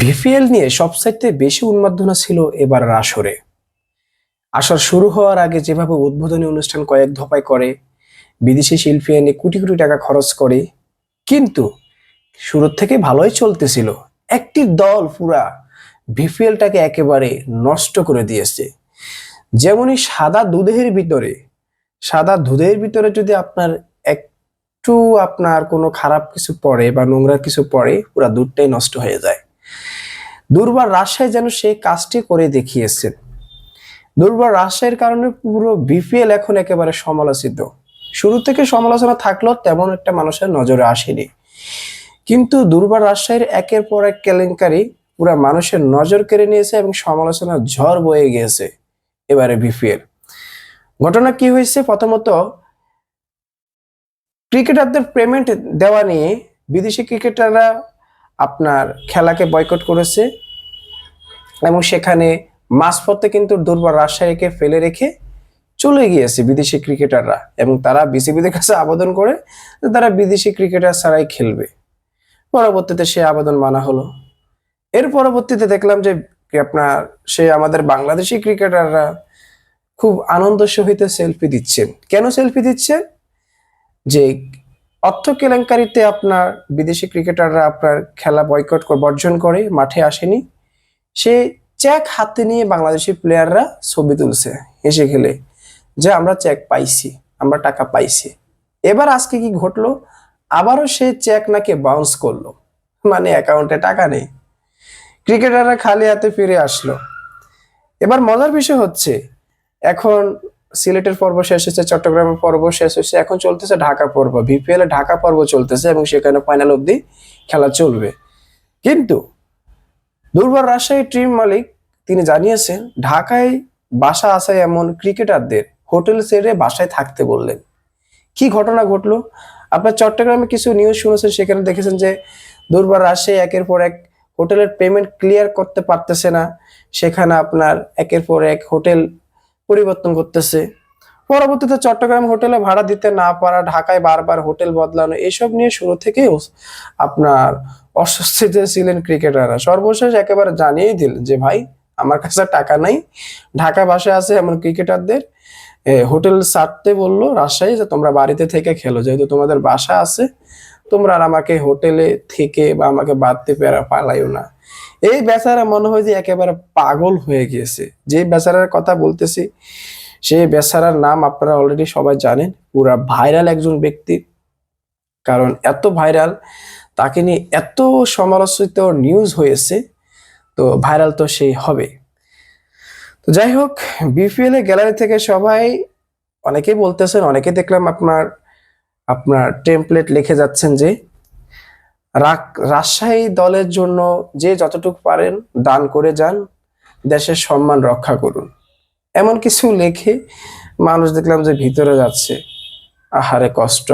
VPL নিয়ে সবচাইতে বেশি উন্মাদনা ছিল এবার আসরে আসর শুরু হওয়ার আগে যেভাবে উদ্বোধনী অনুষ্ঠান কয়েক ধপায় করে, বিদেশি শিল্পী এনে কোটি কোটি টাকা খরচ করে, কিন্তু শুরুর থেকে ভালোই চলতেছিল। একটি দল পুরা ভিপিএলটাকে একেবারে নষ্ট করে দিয়েছে। যেমনই সাদা দুধের ভিতরে, সাদা দুধের ভিতরে যদি আপনার একটু আপনার কোনো খারাপ কিছু পড়ে বা নোংরা কিছু পড়ে, পুরা দুধটাই নষ্ট হয়ে যায়। দুর্বার রাজশাহী যেন সেই কাজটি করে দেখিয়েছে। দুর্বার রাজশাহীর কারণে পুরো বিপিএল এখন একেবারে সমালোচিত। শুরু থেকে সমালোচনা থাকলেও তেমন একটা মানুষের নজরে আসেনি। কিন্তু দুর্বার রাজশাহীর একের পর এক কেলেঙ্কারি পুরা মানুষের নজর কেড়ে নিয়েছে এবং সমালোচনার ঝড় বয়ে গিয়েছে এবারে বিপিএল। ঘটনা কি হয়েছে? প্রথমত, ক্রিকেটারদের পেমেন্ট দেওয়া নিয়ে বিদেশি ক্রিকেটাররা আপনার খেলাকে বয়কট করেছে এবং সেখানে মাঝপথে কিন্তু দুর্বার রাজশাহীকে ফেলে রেখে চলে গিয়েছে বিদেশি ক্রিকেটাররা এবং তারা বিসিবিদের কাছে আবেদন করে তারা বিদেশি ক্রিকেটার ছাড়াই খেলবে। পরবর্তীতে সে আবেদন মানা হলো। এর পরবর্তীতে দেখলাম যে আপনার সে আমাদের বাংলাদেশি ক্রিকেটাররা খুব আনন্দ সহিত সেলফি দিচ্ছেন। কেন সেলফি দিচ্ছেন? যে অর্থ কেলেঙ্কারিতে আপনার বিদেশি ক্রিকেটাররা আপনার খেলা বয়কট বর্জন করে, মাঠে আসেনি। সে চেক হাতে নিয়ে বাংলাদেশি প্লেয়াররা ছবি তুলছে, হেসে খেলে যে আমরা চেক পাইছি, আমরা টাকা পাইছি। এবার আজকে কি ঘটলো? আবারও সে চেক নাকি বাউন্স করল মানে অ্যাকাউন্টে টাকা নেই। ক্রিকেটাররা খালি হাতে ফিরে আসলো। এবার মজার বিষয় হচ্ছে, এখন সিলেটের পর্ব শেষ হয়েছে, চট্টগ্রামের পর্ব শেষ হয়েছে, এখন চলতেছে ঢাকা পর্ব। বিপিএল ঢাকা পর্ব চলতেছে এবং সেখানে ফাইনাল অবধি খেলা চলবে। কিন্তু দুর্বার রাজশাহী টিম মালিক তিনি জানিয়েছেন, ঢাকায় বাসা আছে এমন ক্রিকেটারদের হোটেল সেরে বাসায় থাকতে বললেন। কি ঘটনা ঘটলো? আপনার চট্টগ্রামে কিছু নিউজ শুনেছেন, সেখানে দেখেছেন যে দুর্বার রাজশাহী একের পর এক হোটেলের পেমেন্ট ক্লিয়ার করতে পারতেছে না। সেখানে আপনার একের পর এক হোটেল পরিবর্তন করতেছে। পরবর্তীতে চট্টগ্রাম হোটেলে ভাড়া দিতে না পারা, ঢাকায় বারবার হোটেল বদলানো, এসব নিয়ে শুরু থেকে আপনার অস্বস্তিতে ছিলেন ক্রিকেটাররা। সর্বশেষ একেবারে জানিয়েই দিলেন যে, ভাই, আমার কাছে টাকা নাই। ঢাকা বাসে আছে এমন ক্রিকেটারদের। হোটেল ছাড়তে বলল রাজশাহী যে, তোমরা বাড়িতে থেকে খেলো, যেহেতু তোমাদের বাসা আছে তোমরা আর আমাকে হোটেলে থেকে বা আমাকে বাড়তে পেরা পালাইও না। এই বেচারা মনে হয় যে একেবারে পাগল হয়ে গিয়েছে। যে বেচারার কথা বলতেছি সেই বেচারার নাম আপনারা অলরেডি সবাই জানেন, পুরা ভাইরাল একজন ব্যক্তি। কারণ এত ভাইরাল তাকে নিয়ে এত সমালোচিত নিউজ হয়েছে, তো ভাইরাল তো সেই হবে। তো যাই হোক বিপিএল এ গ্যালারি থেকে সবাই অনেকেই বলতেছেন অনেকে দেখলাম আপনার আপনার টেমপ্লেট লিখে যাচ্ছেন যে রাজশাহী দলের জন্য যে যতটুকু পারেন দান করে যান, দেশের সম্মান রক্ষা করুন। এমন কিছু লেখে মানুষ দেখলাম যে ভিতরে যাচ্ছে। আহারে কষ্ট।